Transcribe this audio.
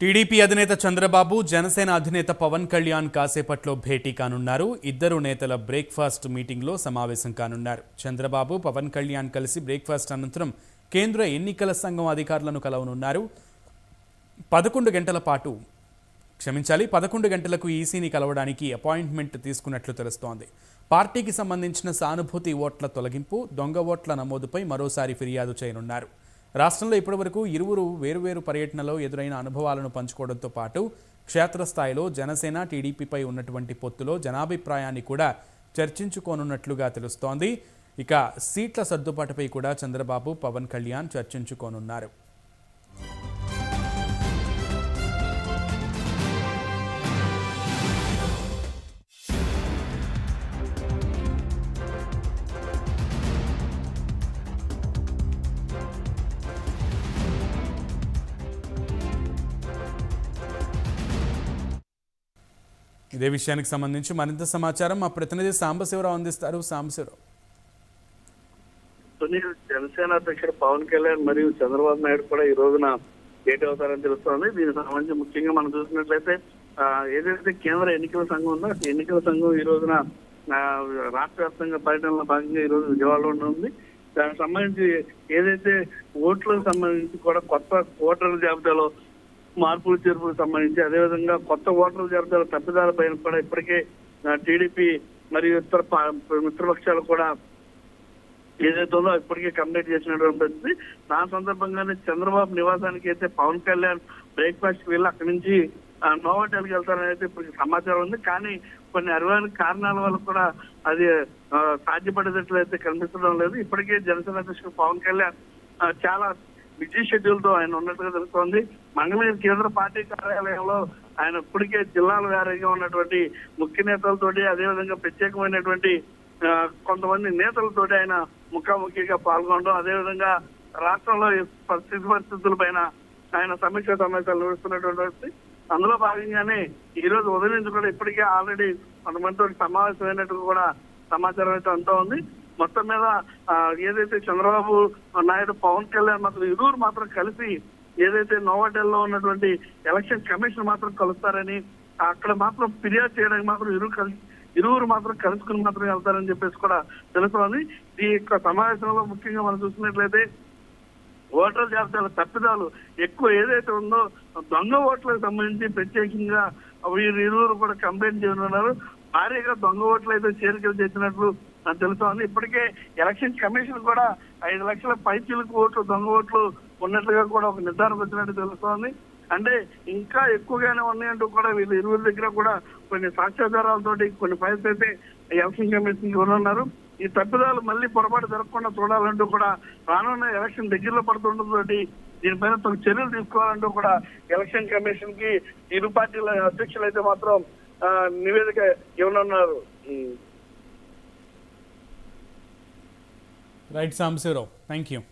TDP అధినేత చంద్రబాబు జనసేన అధినేత పవన్ కళ్యాణ్ కాసేపట్లో భేటీ కానున్నారు. ఇద్దరు నేతల బ్రేక్ఫాస్ట్ మీటింగ్లో సమావేశం కానున్నారు. చంద్రబాబు పవన్ కళ్యాణ్ కలిసి బ్రేక్ఫాస్ట్ అనంతరం కేంద్ర ఎన్నికల సంఘం అధికారులను కలవనున్నారు. పదకొండు గంటల పాటు క్షమించాలి పదకొండు గంటలకు ఈసీని కలవడానికి అపాయింట్మెంట్ తీసుకున్నట్లు తెలుస్తోంది. పార్టీకి సంబంధించిన సానుభూతి ఓట్ల తొలగింపు దొంగ ఓట్ల నమోదుపై మరోసారి ఫిర్యాదు చేయనున్నారు. రాష్ట్రంలో ఇప్పటివరకు ఇరువురు వేరువేరు పర్యటనలో ఎదురైన అనుభవాలను పంచుకోవడంతో పాటు క్షేత్రస్థాయిలో జనసేన టీడీపీపై ఉన్నటువంటి పొత్తులో జనాభిప్రాయాన్ని కూడా చర్చించుకోనున్నట్లుగా తెలుస్తోంది. ఇక సీట్ల సర్దుబాటుపై కూడా చంద్రబాబు పవన్ కళ్యాణ్ చర్చించుకోనున్నారు. ఇదే విషయానికి సంబంధించి మరింత సమాచారం మా ప్రతినిధి సాంబశివరావు అందిస్తారు. సాంబశివరావు. సునీల్ జనసేన అధ్యక్షుడు పవన్ కళ్యాణ్ మరియు చంద్రబాబు నాయుడు కూడా ఈ రోజున భేటీ అవుతారని తెలుస్తోంది. దీనికి సంబంధించి ముఖ్యంగా మనం చూసినట్లయితే ఏదైతే కేంద్ర ఎన్నికల సంఘం ఉందో ఎన్నికల సంఘం ఈ రోజున ఆ, రాష్ట్ర వ్యాప్తంగా పర్యటనలో భాగంగా ఈ రోజు విజయవాడలో ఉంటుంది దానికి సంబంధించి ఏదైతే ఓట్లకు సంబంధించి కూడా కొత్త ఓటర్ల జాబితాలో మార్పులు చేర్పులకు సంబంధించి అదేవిధంగా కొత్త ఓటర్ల జాబితాల తప్పిదాల పైన కూడా ఇప్పటికే టీడీపీ మరియు ఇతర పా- మిత్రపక్షాలు కూడా ఏదైతే ఉందో ఇప్పటికే కంప్లీట్ చేసినటువంటి పరిస్థితి. దాని సందర్భంగానే చంద్రబాబు నివాసానికి అయితే పవన్ కళ్యాణ్ బ్రేక్ఫాస్ట్ వెళ్ళి అక్కడి నుంచి ఆ, నోవాటెల్కి వెళ్తారని అయితే ఇప్పుడు సమాచారం ఉంది. కానీ కొన్ని అరువైన కారణాల వల్ల కూడా అది సాధ్యపడేటట్లు అయితే కనిపించడం లేదు. ఇప్పటికే జనసేన అధ్యక్షుడు పవన్ కళ్యాణ్ చాలా బిజీ షెడ్యూల్తో ఆయన ఉన్నట్టుగా తెలుస్తోంది. మంగళగిరి కేంద్ర పార్టీ కార్యాలయంలో ఆయన ఇప్పటికే జిల్లాల వారీగా ఉన్నటువంటి ముఖ్య నేతలతోటి అదేవిధంగా ప్రత్యేకమైనటువంటి కొంతమంది నేతలతోటి ఆయన ముఖాముఖిగా పాల్గొనడం అదేవిధంగా రాష్ట్రంలో పరిస్థితి పరిస్థితుల పైన ఆయన సమీక్ష సమావేశాలు నిర్వహిస్తున్నటువంటి అందులో భాగంగానే ఈ రోజు ఉదయం నుంచి కూడా ఇప్పటికే ఆల్రెడీ కొంతమందితో సమావేశమైనట్టు కూడా సమాచారం అయితే అంతా ఉంది. మొత్తం మీద ఏదైతే చంద్రబాబు నాయుడు పవన్ కళ్యాణ్ మాత్రం ఇరువురు మాత్రం కలిసి ఏదైతే నోవాటెల్లో ఉన్నటువంటి ఎలక్షన్ కమిషన్ మాత్రం కలుస్తారని అక్కడ మాత్రం ఫిర్యాదు చేయడానికి మాత్రం ఇరువురు కలిసి ఇరువురు మాత్రం కలుసుకుని మాత్రం వెళ్తారని చెప్పేసి కూడా తెలుస్తోంది. ఈ యొక్క సమావేశంలో ముఖ్యంగా మనం చూసినట్లయితే ఓటర్ జాబితాల తప్పిదాలు ఎక్కువ ఏదైతే ఉందో దొంగ ఓట్లకు సంబంధించి ప్రత్యేకంగా వీరు ఇరువురు కూడా కంప్లైంట్ చేయనున్నారు. భారీగా దొంగ ఓట్లు అయితే చేరికలు చేసినట్లు తెలుస్తోంది. ఇప్పటికే ఎలక్షన్ కమిషన్ కూడా ఐదు లక్షల పైచీలకు ఓట్లు దొంగ ఓట్లు ఉన్నట్లుగా కూడా ఒక నిర్ధారణకు వచ్చినట్టు తెలుస్తోంది. అంటే ఇంకా ఎక్కువగానే ఉన్నాయంటూ కూడా వీళ్ళు ఇరువురి దగ్గర కూడా కొన్ని సాక్ష్యాధారాలతోటి కొన్ని ఫైల్స్ అయితే ఎలక్షన్ కమిషన్ ఇవ్వనున్నారు. ఈ తప్పిదాలు మళ్ళీ పొరపాటు జరగకుండా చూడాలంటూ కూడా రానున్న ఎలక్షన్ దగ్గరలో పడుతుండటంతో దీనిపైన తగు చర్యలు తీసుకోవాలంటూ కూడా ఎలక్షన్ కమిషన్కి ఇరు పార్టీల అధ్యక్షులు అయితే మాత్రం ఆ, నివేదిక ఇవ్వనున్నారు. write some zero. Thank you.